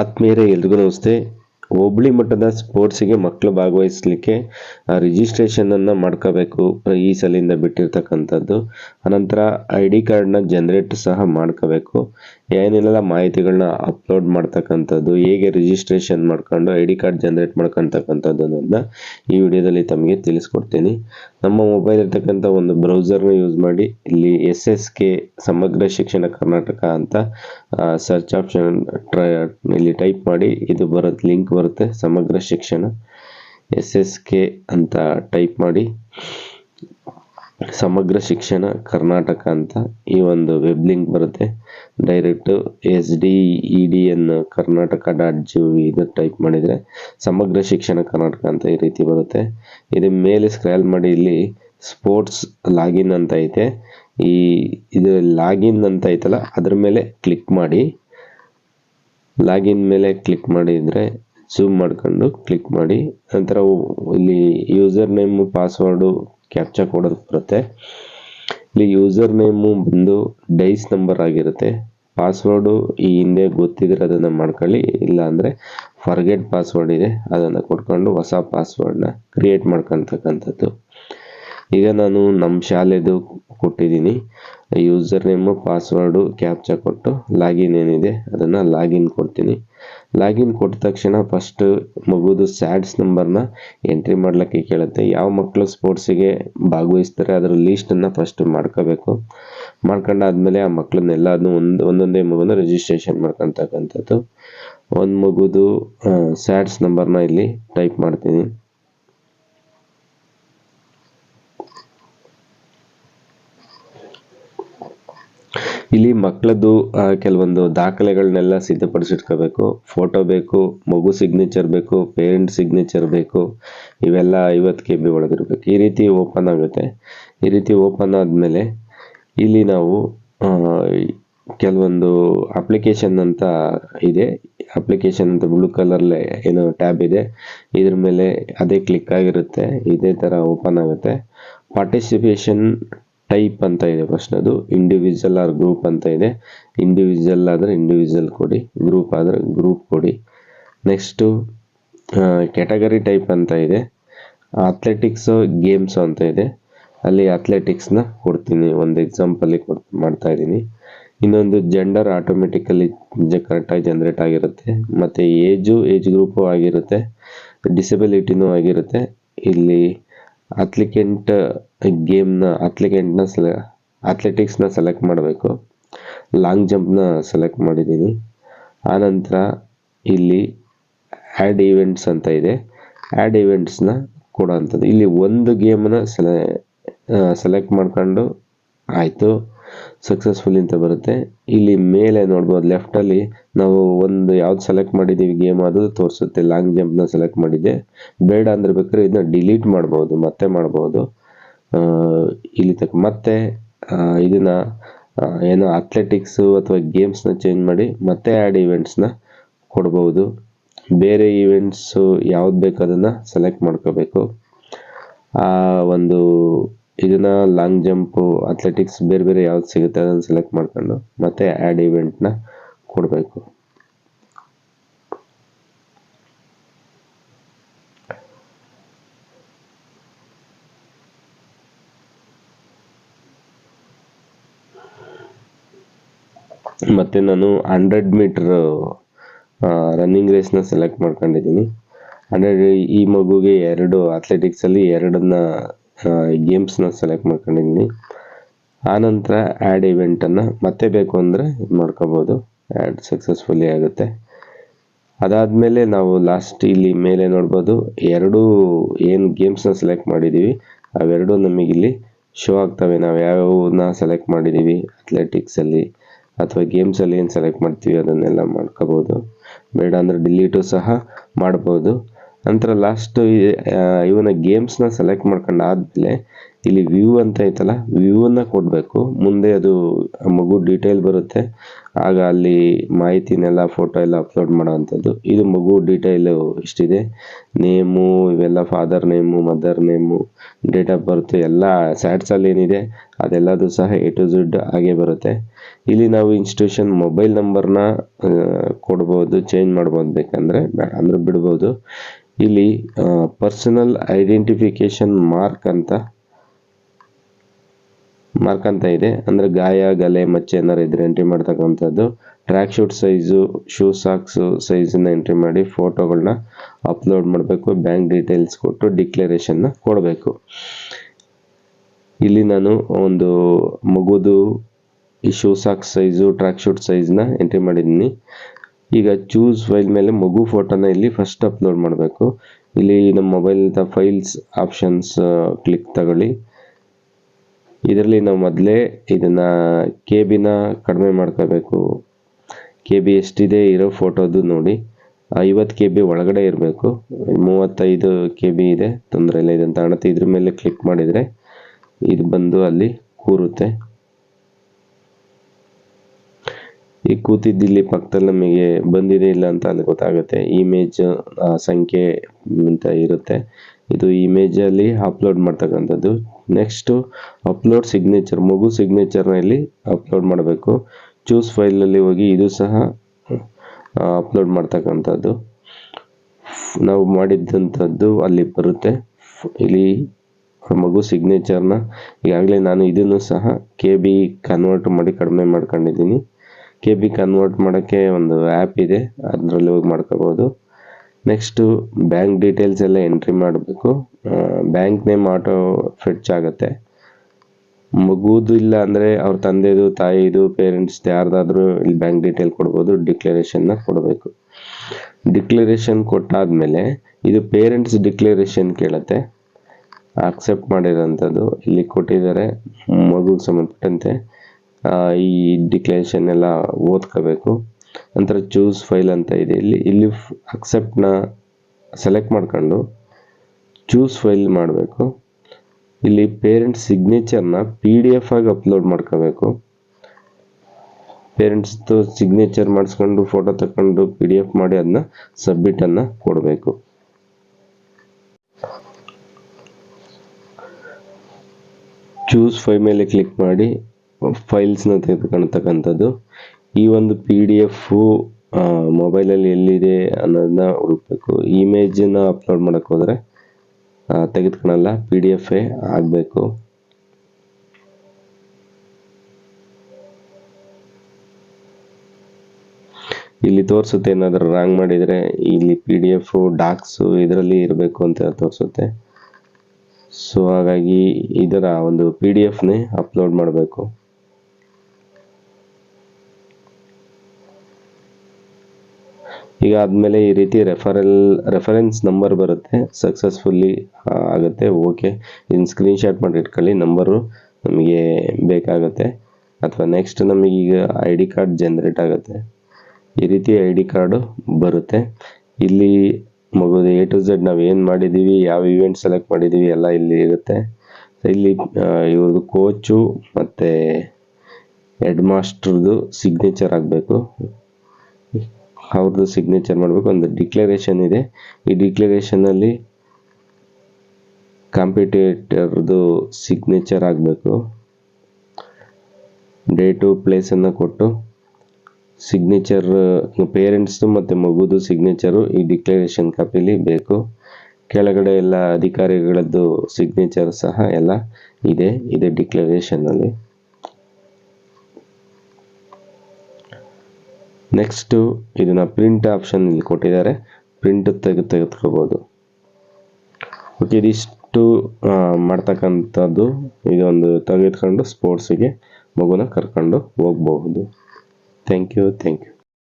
ಆತ್ಮೀಯರೇ, ಎಲ್ರಿಗೂ ನಮಸ್ತೆ. ಹೋಬಳಿ ಮಟ್ಟದ ಸ್ಪೋರ್ಟ್ಸಿಗೆ ಮಕ್ಕಳು ಭಾಗವಹಿಸಲಿಕ್ಕೆ ರಿಜಿಸ್ಟ್ರೇಷನನ್ನು ಮಾಡ್ಕೋಬೇಕು. ಈ ಸಲಿಂದ ಬಿಟ್ಟಿರ್ತಕ್ಕಂಥದ್ದು. ಅನಂತರ ಐ ಡಿ ಕಾರ್ಡ್ನ ಜನರೇಟ್ ಸಹ ಮಾಡ್ಕೋಬೇಕು. ಏನೆಲ್ಲ ಮಾಹಿತಿಗಳನ್ನ ಅಪ್ಲೋಡ್ ಮಾಡ್ತಕ್ಕಂಥದ್ದು, ಹೇಗೆ ರಿಜಿಸ್ಟ್ರೇಷನ್ ಮಾಡ್ಕೊಂಡು ಐ ಡಿ ಕಾರ್ಡ್ ಜನ್ರೇಟ್ ಅನ್ನೋದನ್ನ ಈ ವಿಡಿಯೋದಲ್ಲಿ ತಮಗೆ ತಿಳಿಸ್ಕೊಡ್ತೀನಿ. ನಮ್ಮ ಮೊಬೈಲ್ ಇರ್ತಕ್ಕಂಥ ಒಂದು ಬ್ರೌಸರ್ನ ಯೂಸ್ ಮಾಡಿ, ಇಲ್ಲಿ ಎಸ್ ಎಸ್ ಕೆ ಸಮಗ್ರ ಶಿಕ್ಷಣ ಕರ್ನಾಟಕ ಅಂತ ಸರ್ಚ್ ಆಪ್ಷನ್ ಟ್ರೈ, ಇಲ್ಲಿ ಟೈಪ್ ಮಾಡಿ, ಇದು ಬರುತ್ತೆ ಲಿಂಕ್ ಬರುತ್ತೆ, Samagra Shikshana S S K ಅಂತ ಟೈಪ್ ಮಾಡಿ. ಸಮಗ್ರ ಶಿಕ್ಷಣ ಕರ್ನಾಟಕ ಅಂತ ಈ ಒಂದು ವೆಬ್ ಲಿಂಕ್ ಬರುತ್ತೆ. Direct S D E D N Karnataka dot G ಇದು ಟೈಪ್ ಮಾಡಿದರೆ ಸಮಗ್ರ ಶಿಕ್ಷಣ ಕರ್ನಾಟಕ ಅಂತ ಈ ರೀತಿ ಬರುತ್ತೆ. ಇದು ಮೇಲೆ ಸ್ಕ್ರಾಲ್ ಮಾಡಿ ಇಲ್ಲಿ ಸ್ಪೋರ್ಟ್ಸ್ ಲಾಗಿನ್ ಅಂತ ಐತೆ. ಈ ಇದು ಲಾಗಿನ್ ಅಂತ ಐತಲ್ಲ, ಅದ್ರ ಮೇಲೆ ಕ್ಲಿಕ್ ಮಾಡಿ. ಲಾಗಿನ್ ಮೇಲೆ ಕ್ಲಿಕ್ ಮಾಡಿದರೆ ಝೂಮ್ ಮಾಡ್ಕೊಂಡು ಕ್ಲಿಕ್ ಮಾಡಿ. ನಂತರ ಇಲ್ಲಿ ಯೂಸರ್ ನೇಮು ಪಾಸ್ವರ್ಡು ಕ್ಯಾಪ್ಚಾ ಕೊಡೋದು ಬರುತ್ತೆ. ಇಲ್ಲಿ ಯೂಸರ್ ನೇಮು ಬಂದು ಡೈಸ್ ನಂಬರ್ ಆಗಿರುತ್ತೆ. ಪಾಸ್ವರ್ಡು ಈ ಹಿಂದೆ ಗೊತ್ತಿದ್ರೆ ಅದನ್ನು ಮಾಡ್ಕೊಳ್ಳಿ. ಇಲ್ಲ ಅಂದರೆ ಫರ್ಗೆಟ್ ಪಾಸ್ವರ್ಡ್ ಇದೆ, ಅದನ್ನು ಕೊಟ್ಕೊಂಡು ಹೊಸ ಪಾಸ್ವರ್ಡ್ನ ಕ್ರಿಯೇಟ್ ಮಾಡ್ಕೊತಕ್ಕಂಥದ್ದು ಈಗ ನಾನು ನಮ್ಮ ಶಾಲೆದು ಕೊಟ್ಟಿದ್ದೀನಿ. ಯೂಸರ್ ನೇಮು ಪಾಸ್ವರ್ಡು ಕ್ಯಾಪ್ಚಾ ಕೊಟ್ಟು ಲಾಗಿನ್ ಏನಿದೆ, ಅದನ್ನು ಲಾಗಿನ್ ಕೊಡ್ತೀನಿ. ಲಾಗಿನ್ ಕೊಟ್ಟ ತಕ್ಷಣ ಫಸ್ಟ್ ಮಗುದು ಸ್ಯಾಡ್ಸ್ ನಂಬರ್ನ ಎಂಟ್ರಿ ಮಾಡ್ಲಿಕ್ಕೆ ಕೇಳುತ್ತೆ. ಯಾವ ಮಕ್ಕಳು ಸ್ಪೋರ್ಟ್ಸಿಗೆ ಭಾಗವಹಿಸ್ತಾರೆ, ಅದರ ಲೀಸ್ಟನ್ನು ಫಸ್ಟ್ ಮಾಡ್ಕೋಬೇಕು. ಮಾಡ್ಕೊಂಡಾದ್ಮೇಲೆ ಆ ಮಕ್ಕಳನ್ನೆಲ್ಲದನ್ನು ಒಂದು, ಒಂದೊಂದೇ ಮಗುನ ರಿಜಿಸ್ಟ್ರೇಷನ್ ಮಾಡ್ಕೊತಕ್ಕಂಥದ್ದು. ಒಂದು ಮಗುದು ಸ್ಯಾಡ್ಸ್ ನಂಬರ್ನ ಇಲ್ಲಿ ಟೈಪ್ ಮಾಡ್ತೀನಿ. ಇಲ್ಲಿ ಮಕ್ಕಳದ್ದು ಕೆಲವೊಂದು ದಾಖಲೆಗಳನ್ನೆಲ್ಲ ಸಿದ್ಧಪಡಿಸಿಟ್ಕೋಬೇಕು. ಫೋಟೋ ಬೇಕು, ಮಗು ಸಿಗ್ನೇಚರ್ ಬೇಕು ಪೇರೆಂಟ್ ಸಿಗ್ನೇಚರ್ ಬೇಕು. ಇವೆಲ್ಲ ಐವತ್ತು ಕೆ ಬಿ ಒಳಗಿರ್ಬೇಕು. ಈ ರೀತಿ ಓಪನ್ ಆಗುತ್ತೆ. ಈ ರೀತಿ ಓಪನ್ ಆದಮೇಲೆ ಇಲ್ಲಿ ನಾವು ಕೆಲವೊಂದು ಅಪ್ಲಿಕೇಶನ್ ಅಂತ ಇದೆ. ಅಪ್ಲಿಕೇಶನ್ ಅಂತ ಬ್ಲೂ ಕಲರ್ಲೆ ಏನೋ ಟ್ಯಾಬ್ ಇದೆ. ಇದ್ರ ಮೇಲೆ ಅದೇ ಕ್ಲಿಕ್ ಆಗಿರುತ್ತೆ. ಇದೇ ಥರ ಓಪನ್ ಆಗುತ್ತೆ. ಪಾರ್ಟಿಸಿಪೇಷನ್ ಟೈಪ್ ಅಂತ ಇದೆ ಫಸ್ಟ್ ಅದು ಇಂಡಿವಿಜುವಲ್ ಆರ್ ಗ್ರೂಪ್ ಅಂತ ಇದೆ. ಇಂಡಿವಿಜುವಲ್ ಆದರೆ ಇಂಡಿವಿಜುವಲ್ ಕೊಡಿ. ಗ್ರೂಪ್ ಆದರೆ ಗ್ರೂಪ್ ಕೊಡಿ. ನೆಕ್ಸ್ಟು ಕ್ಯಾಟಗರಿ ಟೈಪ್ ಅಂತ ಇದೆ. ಅಥ್ಲೆಟಿಕ್ಸು ಗೇಮ್ಸು ಅಂತ ಇದೆ. ಅಲ್ಲಿ ಅಥ್ಲೆಟಿಕ್ಸ್ನ ಕೊಡ್ತೀನಿ. ಒಂದು ಎಕ್ಸಾಂಪಲ್ಲಿ ಕೊಡ್, ಮಾಡ್ತಾ ಇದ್ದೀನಿ. ಇನ್ನೊಂದು ಜೆಂಡರ್ ಆಟೋಮೆಟಿಕಲಿ ಕರೆಕ್ಟಾಗಿ ಜನ್ರೇಟ್ ಆಗಿರುತ್ತೆ. ಮತ್ತು ಏಜು ಏಜ್ ಗ್ರೂಪು ಆಗಿರುತ್ತೆ. ಡಿಸಬಿಲಿಟಿನೂ ಆಗಿರುತ್ತೆ. ಇಲ್ಲಿ ಅಥ್ಲಿಕೆಂಟ್ ಗೇಮ್ನ ಅಥ್ಲಿಕೆಂಟ್ನ ಸೆಲೆ ಅಥ್ಲೆಟಿಕ್ಸ್ನ ಸೆಲೆಕ್ಟ್ ಮಾಡಬೇಕು. ಲಾಂಗ್ ಜಂಪ್ನ ಸೆಲೆಕ್ಟ್ ಮಾಡಿದ್ದೀನಿ ಆನಂತರ ಇಲ್ಲಿ ಆ್ಯಡ್ ಈವೆಂಟ್ಸ್ ಅಂತ ಇದೆ. ಆ್ಯಡ್ ಈವೆಂಟ್ಸ್ನ ಕೊಡೋವಂಥದ್ದು ಇಲ್ಲಿ ಒಂದು ಗೇಮನ್ನ ಸೆಲೆ ಸೆಲೆಕ್ಟ್ ಮಾಡ್ಕೊಂಡು ಆಯಿತು. ಸಕ್ಸಸ್ಫುಲ್ ಅಂತ ಬರುತ್ತೆ. ಇಲ್ಲಿ ಮೇಲೆ ನೋಡ್ಬೋದು ಲೆಫ್ಟಲ್ಲಿ ನಾವು ಒಂದು ಯಾವ್ದು ಸೆಲೆಕ್ಟ್ ಮಾಡಿದ್ದೀವಿ ಗೇಮ್ ಅದು ತೋರಿಸುತ್ತೆ. ಲಾಂಗ್ ಜಂಪ್ನ ಸೆಲೆಕ್ಟ್ ಮಾಡಿದ್ದೆ. ಬೇಡ ಅಂದ್ರೆ ಬೇಕಾದ್ರೆ ಇದನ್ನ ಡಿಲೀಟ್ ಮಾಡ್ಬೋದು, ಮತ್ತೆ ಮಾಡ್ಬೋದು. ಇಲ್ಲಿ ತಕ್ಕ ಮತ್ತೆ ಇದನ್ನ ಏನು ಅಥ್ಲೆಟಿಕ್ಸು ಅಥವಾ ಗೇಮ್ಸ್ನ ಚೇಂಜ್ ಮಾಡಿ ಮತ್ತೆ ಆ್ಯಡ್ ಈವೆಂಟ್ಸ್ನ ಕೊಡ್ಬೋದು. ಬೇರೆ ಈವೆಂಟ್ಸು ಯಾವ್ದು ಬೇಕು ಅದನ್ನು ಸೆಲೆಕ್ಟ್ ಮಾಡ್ಕೋಬೇಕು. ಆ, ಒಂದು ಇದನ್ನ ಲಾಂಗ್ ಜಂಪು ಅಥ್ಲೆಟಿಕ್ಸ್ ಬೇರೆ ಬೇರೆ ಯಾವ್ದು ಸಿಗುತ್ತೆ ಅದನ್ನು ಸೆಲೆಕ್ಟ್ ಮಾಡ್ಕೊಂಡು ಮತ್ತೆ ಆ್ಯಡ್ ಈವೆಂಟ್ನ ಕೊಡಬೇಕು. ಮತ್ತು ನಾನು ಹಂಡ್ರೆಡ್ ಮೀಟ್ರ್ ರನ್ನಿಂಗ್ ರೇಸ್ನ ಸೆಲೆಕ್ಟ್ ಮಾಡ್ಕೊಂಡಿದ್ದೀನಿ. ಹಂಡ್ರೆಡ್ ಈ ಮಗುಗೆ ಎರಡು ಅಥ್ಲೆಟಿಕ್ಸಲ್ಲಿ ಎರಡನ್ನ ಗೇಮ್ಸ್ನ ಸೆಲೆಕ್ಟ್ ಮಾಡ್ಕೊಂಡಿದ್ದೀನಿ. ಆನಂತರ ಆ್ಯಡ್ ಇವೆಂಟನ್ನು ಮತ್ತೆ ಬೇಕು ಅಂದರೆ ಇದು ಮಾಡ್ಕೋಬೋದು. ಆ್ಯಡ್ ಸಕ್ಸಸ್ಫುಲಿ ಆಗುತ್ತೆ. ಅದಾದಮೇಲೆ ನಾವು ಲಾಸ್ಟ್ ಇಲ್ಲಿ ಮೇಲೆ ನೋಡ್ಬೋದು, ಎರಡು ಏನು ಗೇಮ್ಸ್ನ ಸೆಲೆಕ್ಟ್ ಮಾಡಿದ್ದೀವಿ ಅವೆರಡೂ ನಮಗಿಲ್ಲಿ ಶೋ ಆಗ್ತವೆ. ನಾವು ಯಾವ್ಯಾವನ್ನ ಸೆಲೆಕ್ಟ್ ಮಾಡಿದ್ದೀವಿ ಅಥ್ಲೆಟಿಕ್ಸಲ್ಲಿ ಅಥವಾ ಗೇಮ್ಸಲ್ಲಿ ಏನು ಸೆಲೆಕ್ಟ್ ಮಾಡ್ತೀವಿ ಅದನ್ನೆಲ್ಲ ಮಾಡ್ಕೋಬೋದು. ಬೇಡ ಅಂದರೆ ಡಿಲೀಟು ಸಹ ಮಾಡ್ಬೋದು. ನಂತರ ಲಾಸ್ಟು ಇವನ ಗೇಮ್ಸ್ನ ಸೆಲೆಕ್ಟ್ ಮಾಡ್ಕೊಂಡು ಆದಮೇಲೆ ಇಲ್ಲಿ ವ್ಯೂ ಅಂತ ಐತಲ್ಲ ವ್ಯೂವನ್ನ ಕೊಡಬೇಕು. ಮುಂದೆ ಅದು ಮಗು ಡೀಟೇಲ್ ಬರುತ್ತೆ. ಆಗ ಅಲ್ಲಿ ಮಾಹಿತಿನೆಲ್ಲ ಫೋಟೋ ಎಲ್ಲ ಅಪ್ಲೋಡ್ ಮಾಡೋವಂಥದ್ದು. ಇದು ಮಗು ಡೀಟೇಲು ಇಷ್ಟಿದೆ. ನೇಮು ಇವೆಲ್ಲ father name mother name date of birth ಎಲ್ಲ ಸ್ಯಾಟ್ಸಲ್ಲಿ ಏನಿದೆ, ಅದೆಲ್ಲದೂ ಸಹ ಎ ಟು ಝಡ್ ಹಾಗೆ ಬರುತ್ತೆ. ಇಲ್ಲಿ ನಾವು ಇನ್ಸ್ಟಿಟ್ಯೂಷನ್ ಮೊಬೈಲ್ ನಂಬರ್ನ ಕೊಡ್ಬೋದು ಚೇಂಜ್ ಮಾಡ್ಬೋದು ಬೇಕಂದರೆ ಅಂದರೆ ಬಿಡ್ಬೋದು. ಇಲ್ಲಿ ಪರ್ಸನಲ್ ಐಡೆಂಟಿಫಿಕೇಶನ್ ಮಾರ್ಕ್ ಅಂತ ಮಾರ್ಕ್ ಅಂತ ಇದೆ. ಅಂದರೆ ಗಾಯ, ಗಲೆ, ಮಚ್ಚೆ ಏನಾರು ಇದ್ರೆ ಎಂಟ್ರಿ ಮಾಡ್ತಕ್ಕಂಥದ್ದು. Track suit size shoe socks ಸೈಜನ್ನ entry ಮಾಡಿ ಫೋಟೋಗಳನ್ನ ಅಪ್ಲೋಡ್ ಮಾಡಬೇಕು. ಬ್ಯಾಂಕ್ ಡೀಟೇಲ್ಸ್ ಕೊಟ್ಟು ಡಿಕ್ಲರೇಷನ್ನ ಕೊಡಬೇಕು. ಇಲ್ಲಿ ನಾನು ಒಂದು ಮಗುದು ಈ shoe socks size track suit ಸೈಜ್ನ entry ಮಾಡಿದ್ದೀನಿ. ಈಗ ಚೂಸ್ ಫೈಲ್ ಮೇಲೆ ಮಗು ಫೋಟೋನ ಇಲ್ಲಿ ಫಸ್ಟ್ ಅಪ್ಲೋಡ್ ಮಾಡಬೇಕು. ಇಲ್ಲಿ ನಮ್ಮ ಮೊಬೈಲ್ ಫೈಲ್ಸ್ ಆಪ್ಷನ್ಸ್ ಕ್ಲಿಕ್ ತಗೊಳ್ಳಿ. ಇದರಲ್ಲಿ ನಾವು ಮೊದಲೇ ಇದನ್ನು ಕೆ ಬಿನ ಕಡಿಮೆ ಮಾಡ್ಕೋಬೇಕು. ಕೆ ಬಿ ಎಷ್ಟಿದೆ ಇರೋ ಫೋಟೋದು ನೋಡಿ. ಐವತ್ತು ಕೆ ಬಿ ಒಳಗಡೆ ಇರಬೇಕು. ಮೂವತ್ತೈದು ಕೆ ಬಿ ಇದೆ. ತೊಂದರೆ ಇಲ್ಲ ಇದನ್ನು ಕಾಣುತ್ತೆ ಇದ್ರ ಮೇಲೆ ಕ್ಲಿಕ್ ಮಾಡಿದರೆ ಇದು ಬಂದು ಅಲ್ಲಿ ಕೂರುತ್ತೆ. ಈ ಕೂತಿದ್ದಿಲ್ಲಿ ಪಕ್ಕದಲ್ಲಿ ನಮಗೆ ಬಂದಿದೆ ಇಲ್ಲ ಅಂತ ಅಲ್ಲಿ ಗೊತ್ತಾಗುತ್ತೆ. ಇಮೇಜ್ ಸಂಖ್ಯೆ ಅಂತ ಇರುತ್ತೆ. ಇದು ಇಮೇಜಲ್ಲಿ ಅಪ್ಲೋಡ್ ಮಾಡ್ತಕ್ಕಂಥದ್ದು. ನೆಕ್ಸ್ಟು ಅಪ್ಲೋಡ್ ಸಿಗ್ನೇಚರ್ ಮಗು ಸಿಗ್ನೇಚರ್ನ ಇಲ್ಲಿ ಅಪ್ಲೋಡ್ ಮಾಡಬೇಕು. ಚೂಸ್ ಫೈಲಲ್ಲಿ ಹೋಗಿ ಇದು ಸಹ ಅಪ್ಲೋಡ್ ಮಾಡ್ತಕ್ಕಂಥದ್ದು. ನಾವು ಮಾಡಿದ್ದಂಥದ್ದು ಅಲ್ಲಿ ಬರುತ್ತೆ. ಇಲ್ಲಿ ಮಗು ಸಿಗ್ನೇಚರ್ನ ಈಗಾಗಲೇ ನಾನು ಇದನ್ನು ಸಹ ಕೆ ಬಿ ಕನ್ವರ್ಟ್ ಮಾಡಿ ಕಡಿಮೆ ಮಾಡ್ಕೊಂಡಿದ್ದೀನಿ. ಕೆ ಬಿ ಕನ್ವರ್ಟ್ ಮಾಡೋಕ್ಕೆ ಒಂದು ಆ್ಯಪ್ ಇದೆ. ಅದರಲ್ಲಿ ಹೋಗಿ ಮಾಡ್ಕೋಬೋದು. ನೆಕ್ಸ್ಟು ಬ್ಯಾಂಕ್ ಡೀಟೇಲ್ಸ್ ಎಲ್ಲ ಎಂಟ್ರಿ ಮಾಡಬೇಕು. ಬ್ಯಾಂಕ್ ನೇಮ್ ಆಟೋ ಫೆಚ್ ಆಗುತ್ತೆ. ಮಗುದು ಇಲ್ಲ ಅಂದರೆ ಅವ್ರ ತಂದೆದು, ತಾಯಿದು ಪೇರೆಂಟ್ಸ್ ಯಾರ್ದಾದ್ರೂ ಇಲ್ಲಿ ಬ್ಯಾಂಕ್ ಡೀಟೇಲ್ ಕೊಡ್ಬೋದು ಡಿಕ್ಲರೇಷನ್ನ ಕೊಡಬೇಕು. ಡಿಕ್ಲರೇಷನ್ ಕೊಟ್ಟಾದ್ಮೇಲೆ ಇದು ಪೇರೆಂಟ್ಸ್ ಡಿಕ್ಲರೇಷನ್ ಕೇಳುತ್ತೆ. ಅಕ್ಸೆಪ್ಟ್ ಮಾಡಿರೋಂಥದ್ದು. ಇಲ್ಲಿ ಕೊಟ್ಟಿದ್ದಾರೆ, ಮಗುಗೆ ಸಂಬಂಧಪಟ್ಟಂತೆ. ಈ ಡಿಕ್ಲರೇಷನ್ ಎಲ್ಲ ಓದ್ಕೋಬೇಕು. ನಂತರ ಚೂಸ್ ಫೈಲ್ ಅಂತ ಇದೆ. ಇಲ್ಲಿ ಇಲ್ಲಿ ಅಕ್ಸೆಪ್ಟ್ನ ಸೆಲೆಕ್ಟ್ ಮಾಡ್ಕೊಂಡು ಚೂಸ್ ಫೈಲ್ ಮಾಡಬೇಕು. ಇಲ್ಲಿ ಪೇರೆಂಟ್ಸ್ ಸಿಗ್ನೇಚರ್ನ ಪಿ ಡಿ ಎಫ್ ಆಗಿ ಅಪ್ಲೋಡ್ ಮಾಡ್ಕೋಬೇಕು. ಪೇರೆಂಟ್ಸ್ದು ಸಿಗ್ನೇಚರ್ ಮಾಡಿಸ್ಕೊಂಡು ಫೋಟೋ ತಗೊಂಡು ಪಿ ಡಿ ಎಫ್ ಮಾಡಿ ಅದನ್ನ ಸಬ್ಮಿಟನ್ನು ಕೊಡಬೇಕು. ಚೂಸ್ ಫೈಲ್ ಮೇಲೆ ಕ್ಲಿಕ್ ಮಾಡಿ ಫೈಲ್ಸ್ನ ತೆಗೆದುಕೊಳ್ತಕ್ಕಂಥದ್ದು. ಈ ಒಂದು ಪಿ ಡಿ ಎಫು ಮೊಬೈಲಲ್ಲಿ ಎಲ್ಲಿದೆ ಅನ್ನೋದನ್ನ ಹುಡುಕ್ಬೇಕು. ಇಮೇಜನ್ನ ಅಪ್ಲೋಡ್ ಮಾಡೋಕ್ಕೆ ಹೋದರೆ ತೆಗೆದುಕೊಳಲ್ಲ ಪಿ ಡಿ ಎಫೇ ಆಗಬೇಕು. ಇಲ್ಲಿ ತೋರಿಸುತ್ತೆ, ಏನಾದರೂ ರಾಂಗ್ ಮಾಡಿದರೆ, ಇಲ್ಲಿ ಪಿ ಡಿ ಎಫು ಡಾಕ್ಸು ಇದರಲ್ಲಿ ಇರಬೇಕು ಅಂತ ತೋರಿಸುತ್ತೆ. ಸೊ ಹಾಗಾಗಿ ಇದರ ಒಂದು ಪಿ ಡಿ ಎಫ್ನೇ ಅಪ್ಲೋಡ್ ಮಾಡಬೇಕು. ಈಗ ಆದಮೇಲೆ ಈ ರೀತಿ ರೆಫರಲ್ ರೆಫರೆನ್ಸ್ ನಂಬರ್ ಬರುತ್ತೆ. ಸಕ್ಸಸ್ಫುಲ್ಲಿ ಆಗುತ್ತೆ. ಓಕೆ ಇದನ್ನ ಸ್ಕ್ರೀನ್ಶಾಟ್ ಮಾಡಿ ಇಟ್ಕೊಳ್ಳಿ. ನಂಬರು ನಮಗೆ ಬೇಕಾಗುತ್ತೆ. ಅಥವಾ ನೆಕ್ಸ್ಟ್ ನಮಗೀಗ ಐ ಡಿ ಕಾರ್ಡ್ ಜನ್ರೇಟ್ ಆಗುತ್ತೆ. ಈ ರೀತಿ ಐ ಡಿ ಕಾರ್ಡು ಬರುತ್ತೆ. ಇಲ್ಲಿ ಮಗುದು ಎ ಟು ಝೆಡ್ ನಾವು ಏನು ಮಾಡಿದ್ದೀವಿ ಯಾವ ಇವೆಂಟ್ ಸೆಲೆಕ್ಟ್ ಮಾಡಿದ್ದೀವಿ ಎಲ್ಲ ಇಲ್ಲಿ ಇರುತ್ತೆ. ಇಲ್ಲಿ ಇವ್ರದ್ದು ಕೋಚು ಮತ್ತು ಹೆಡ್ ಮಾಸ್ಟ್ರದ್ದು ಸಿಗ್ನೇಚರ್ ಆಗಬೇಕು. ಅವ್ರದ್ದು ಸಿಗ್ನೇಚರ್ ಮಾಡಬೇಕು. ಒಂದು ಡಿಕ್ಲರೇಷನ್ ಇದೆ. ಈ ಡಿಕ್ಲರೇಷನಲ್ಲಿ ಕಾಂಪಿಟೇಟರ್ದು ಸಿಗ್ನೇಚರ್ ಆಗಬೇಕು. ಡೇಟು ಪ್ಲೇಸನ್ನು ಕೊಟ್ಟು ಸಿಗ್ನೇಚರ್ ಪೇರೆಂಟ್ಸ್ದು ಮತ್ತು ಮಗುದು ಸಿಗ್ನೇಚರು ಈ ಡಿಕ್ಲರೇಷನ್ ಕಾಪಿಲಿ ಬೇಕು. ಕೆಳಗಡೆ ಎಲ್ಲ ಅಧಿಕಾರಿಗಳದ್ದು ಸಿಗ್ನೇಚರ್ ಸಹ ಎಲ್ಲ ಇದೆ. ಇದೆ ಡಿಕ್ಲರೇಷನಲ್ಲಿ ನೆಕ್ಸ್ಟು ಇದನ್ನ ಪ್ರಿಂಟ್ ಆಪ್ಷನ್ ಇಲ್ಲಿ ಕೊಟ್ಟಿದ್ದಾರೆ. ಪ್ರಿಂಟ್ ತೆಗೆದು ತೆಗೆದುಕೋಬೋದು ಓಕೆ ಇದಿಷ್ಟು ಮಾಡ್ತಕ್ಕಂಥದ್ದು ಇದೊಂದು ತೆಗೆದುಕೊಂಡು ಸ್ಪೋರ್ಟ್ಸಿಗೆ ಮಗುನ ಕರ್ಕೊಂಡು ಹೋಗ್ಬಹುದು. Thank you thank you